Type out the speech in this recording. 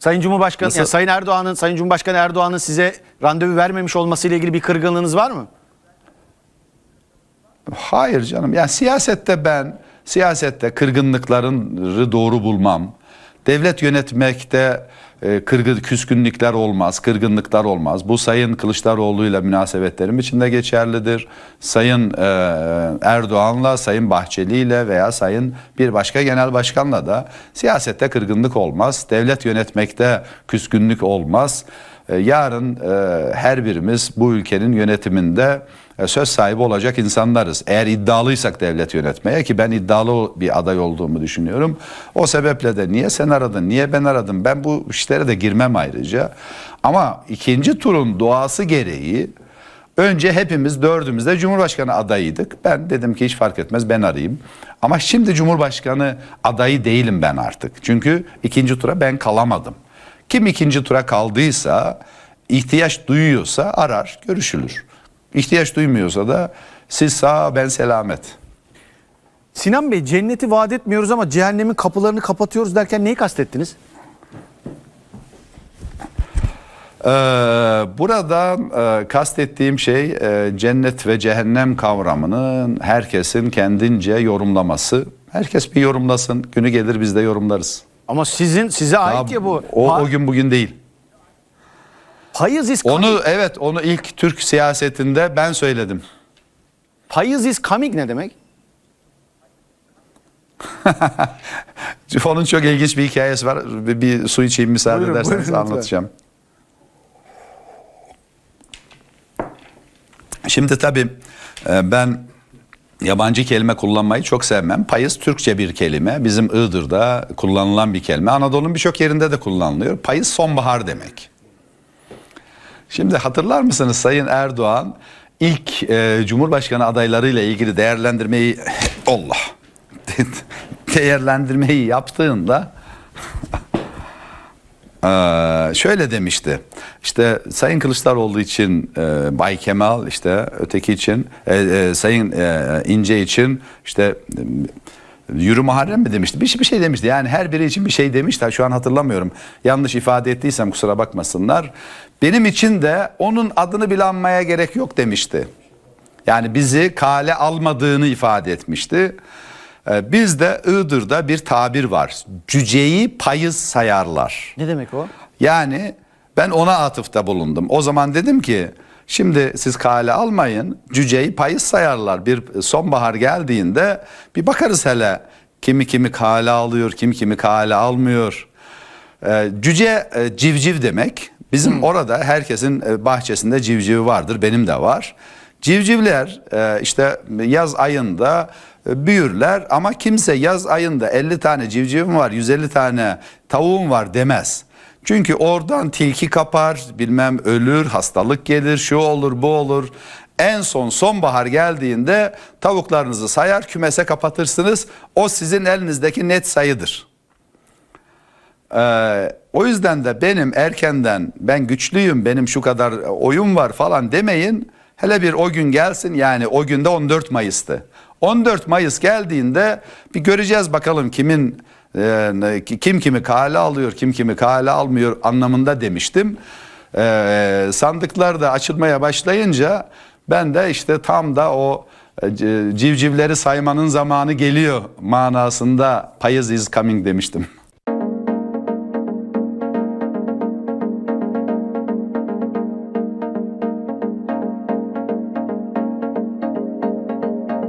Sayın Cumhurbaşkanı, Nasıl? Sayın Erdoğan'ın, Sayın Cumhurbaşkanı Erdoğan'ın size randevu vermemiş olmasıyla ilgili bir kırgınlığınız var mı? Hayır canım. Yani siyasette ben siyasette kırgınlıkları doğru bulmam. Devlet yönetmekte e, kırgın küskünlükler olmaz, kırgınlıklar olmaz. Bu Sayın Kılıçdaroğlu ile münasebetlerim içinde geçerlidir. Sayın e, Erdoğan'la, Sayın Bahçeli ile veya Sayın bir başka genel başkanla da siyasette kırgınlık olmaz. Devlet yönetmekte küskünlük olmaz. E, yarın e, her birimiz bu ülkenin yönetiminde söz sahibi olacak insanlarız. Eğer iddialıysak devlet yönetmeye ki ben iddialı bir aday olduğumu düşünüyorum. O sebeple de niye sen aradın, niye ben aradım ben bu işlere de girmem ayrıca. Ama ikinci turun doğası gereği önce hepimiz dördümüz de Cumhurbaşkanı adayıydık. Ben dedim ki hiç fark etmez ben arayayım. Ama şimdi Cumhurbaşkanı adayı değilim ben artık. Çünkü ikinci tura ben kalamadım. Kim ikinci tura kaldıysa, ihtiyaç duyuyorsa arar, görüşülür. İhtiyaç duymuyorsa da siz sağ ben selamet. Sinan Bey cenneti vaat etmiyoruz ama cehennemin kapılarını kapatıyoruz derken neyi kastettiniz? Ee, burada e, kastettiğim şey e, cennet ve cehennem kavramının herkesin kendince yorumlaması. Herkes bir yorumlasın. Günü gelir biz de yorumlarız. Ama sizin size ait ya bu. O, o gün bugün değil. Payız is coming. Onu evet onu ilk Türk siyasetinde ben söyledim. Payız is coming ne demek? Onun çok ilginç bir hikayesi var. Bir, bir su içeyim müsaade Buyurun, ederseniz buyurun lütfen. anlatacağım. Şimdi tabii e, ben yabancı kelime kullanmayı çok sevmem. Payız Türkçe bir kelime. Bizim Iğdır'da kullanılan bir kelime. Anadolu'nun birçok yerinde de kullanılıyor. Payız sonbahar demek. Şimdi hatırlar mısınız Sayın Erdoğan ilk e, Cumhurbaşkanı adaylarıyla ilgili değerlendirmeyi Allah değerlendirmeyi yaptığında Ee, şöyle demişti. İşte Sayın Kılıçdaroğlu için e, Bay Kemal, işte öteki için e, e, Sayın e, İnce için işte e, Yürü Muharrem mi demişti? Bir, şey- bir şey demişti. Yani her biri için bir şey demişti. Şu an hatırlamıyorum. Yanlış ifade ettiysem kusura bakmasınlar. Benim için de onun adını bile anmaya gerek yok demişti. Yani bizi kale almadığını ifade etmişti. Ee, Bizde Iğdır'da bir tabir var. Cüceyi payız sayarlar. Ne demek o? Yani ben ona atıfta bulundum. O zaman dedim ki şimdi siz kale almayın. Cüceyi payız sayarlar. Bir sonbahar geldiğinde bir bakarız hele kimi kimi kale alıyor, kim kimi kale almıyor. Ee, cüce e, civciv demek. Bizim orada herkesin e, bahçesinde civcivi vardır. Benim de var. Civcivler e, işte yaz ayında büyürler ama kimse yaz ayında 50 tane civcivim var, 150 tane tavuğum var demez. Çünkü oradan tilki kapar, bilmem ölür, hastalık gelir, şu olur, bu olur. En son sonbahar geldiğinde tavuklarınızı sayar, kümese kapatırsınız. O sizin elinizdeki net sayıdır. Ee, o yüzden de benim erkenden ben güçlüyüm benim şu kadar oyun var falan demeyin. Hele bir o gün gelsin yani o günde 14 Mayıs'tı. 14 Mayıs geldiğinde bir göreceğiz bakalım kimin e, kim kimi kale alıyor kim kimi kale almıyor anlamında demiştim. Ee, sandıklar da açılmaya başlayınca ben de işte tam da o e, civcivleri saymanın zamanı geliyor manasında payız is coming demiştim.